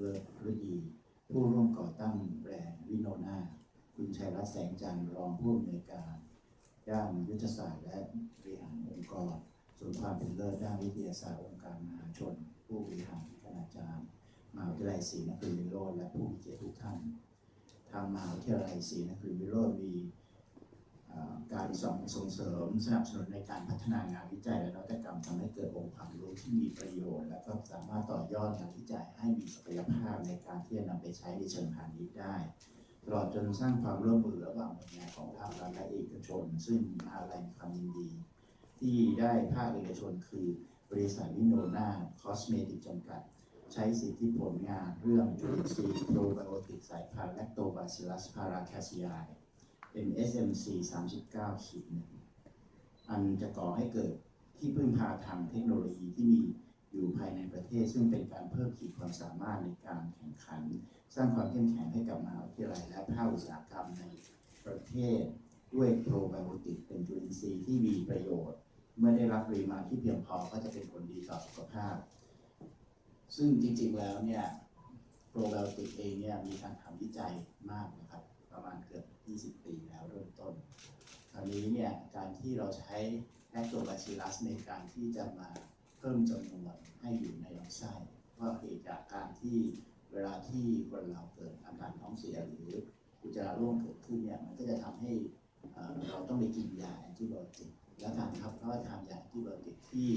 เลิศฤดี ผู้ร่วมก่อตั้งแบรนด์วิโนนาคุณชัยรัตน์แสงจันทร์รองผู้อำนวยการด้านยุทธศาสตร์และบริหารองค์กรส่วนย์ความเป็นเลิศด้านวิทยาศาสตร์องค์การมหาชน ผู้บริหารคณาจารย์มหาวิทยาลัยศรีนครินทร์วิโรจน์และผู้มีเกียรติทุกท่าน ทางมหาวิทยาลัยศรีนครินทร์วิโรจน์มีการส่งส่งเสริมสนับสนุนในการพัฒนางานวิจัยและน รมทำให้เกิดองค์ความรู้ที่มีประโยชน์ และก็สามารถต่อยอดงานวิจัยให้มีศักยภาพในการที่จะนำไปใช้ในเชิงพาณิชย์ได้ตลอดจนสร้างความร่วมมือระหว่างหน่วยงานของภาครัฐและเอกชน ซึ่งมาลัยมีความยินดี ที่ได้ภาคเอกชนคือบริษัทวิโนนาคอสเมติกจำกัด ใช้สิทธิผลงานเรื่องจุลินทรีย์โปรไบโอติกสายพันธุ์แลคโตบาซิลัสพาราแคซิยาเป็น SMC 39ขีดหนึ่งอันจะก่อให้เกิด ที่พึ่งพาทางเทคโนโลยีที่มีอยู่ภายในประเทศ ซึ่งเป็นการเพิ่มขีดความสามารถในการแข่งขัน สร้างความเข้มแข็งให้กับมหาวิทยาลัยและภาคอุตสาหกรรมในประเทศ ด้วยโปรไบโอติกเป็นจุลินทรีย์ที่มีประโยชน์ เมื่อได้รับปริมาณที่เพียงพอก็จะเป็นผลดีต่อสุขภาพ ซึ่งจริงๆแล้วเนี่ยโปรไบโอติกเองเนี่ยมีการทำวิจัยมากนะครับ ประมาณเกือบ 20 ปีแล้วเริ่มต้นคราวนี้เนี่ยการที่เราใช้ แลคโตบาซิลัสในการที่จะมาเพิ่มจำนวนให้อยู่ในลำไส้ก็เหตุจากการที่เวลาที่คนเราเกิดอาการท้องเสียหรืออุจจาระร่วงเกิดขึ้นเนี่ยมันก็จะทำให้เราต้องไปกินยาแอนติไบโอติกแล้วการครับเพราะว่าทานยาแอนติไบโอติกที่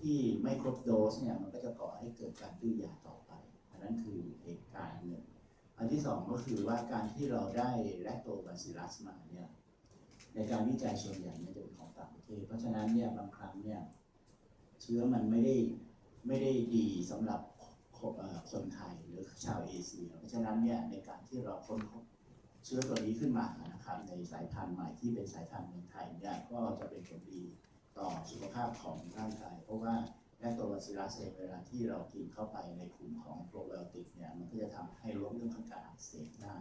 ที่ไม่ครบโดสเนี่ยมันก็จะก่อให้เกิดการดื้อยาต่อไปอันนั้นคือเหตุการณ์หนึ่งอันที่สองก็คือว่าการที่เราได้แลคโตบาซิลัสมาเนี่ย ในการวิจัยส่วนใหญ่เนี่ยจะเป็นของต่างประเทศ เพราะฉะนั้นเนี่ยบางครั้งเนี่ยเชื้อมันไม่ได้ไม่ได้ดีสำหรับคนไทยหรือชาวเอเชีย เพราะฉะนั้นเนี่ยในการที่เราค้นพบเชื้อตัวนี้ขึ้นมานะครับในสายพันธุ์ใหม่ที่เป็นสายพันธุ์เมืองไทยเนี่ยก็จะเป็นผลดีต่อสุขภาพของร่างกาย เพราะว่าแลคโตบาซิลัสเองเวลาที่เรากินเข้าไปในกลุ่มของโปรไบโอติกเนี่ยมันก็จะทำให้ลดเรื่องของการอักเสบได้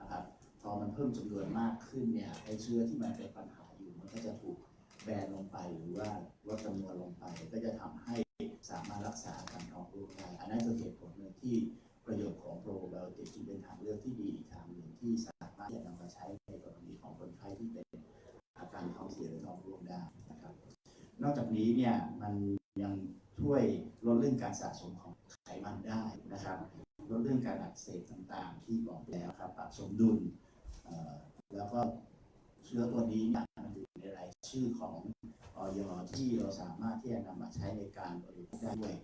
นะครับ อมันเพิ่มจำนวนมากขึ้นเนี่ยไอ้เชื้อที่มันเป็นปัญหาอยู่มันก็จะถูกแบนลงไปหรือว่าลดจำนวนลงไป ก็จะทำให้สามารถรักษาการท้องร่วงได้ อันนั้นคือเหตุผลหนึ่งที่ประโยชน์ของโปรไบโอติกจึงเป็นทางเลือกที่ดีอีกทางหนึ่งที่สามารถจะนำมาใช้ในกรณีของคนไข้ที่เป็นอาการท้องเสียหรือท้องร่วงได้นะครับ นอกจากนี้เนี่ยมันยังช่วยลดเรื่องการสะสมของไขมันได้นะครับลดเรื่องการอักเสบต่างๆ ที่บอกไปแล้วครับปรับสมดุล แล้วก็เชื้อตัวนี้เนี่ยมันอยู่ในรายชื่อของออยที่เราสามารถที่จะนำมาใช้ในการบริโภคได้ด้วย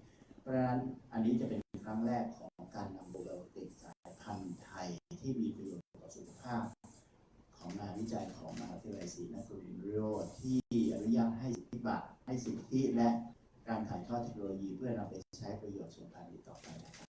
เพราะฉะนั้นอันนี้จะเป็นครั้งแรกของการนำโปรไบโอติกสายพันธุ์ไทยที่มีประโยชน์ต่อสุขภาพ ของงานวิจัยของมหาวิทยาลัยศรีนครินทร์โรที่อนุญาตให้สิทธิบัตรให้สิทธิและการถ่ายทอดเทคโนโลยีเพื่อนำไปใช้ประโยชน์ส่วนพาณิชย์ต่อไปนะครับ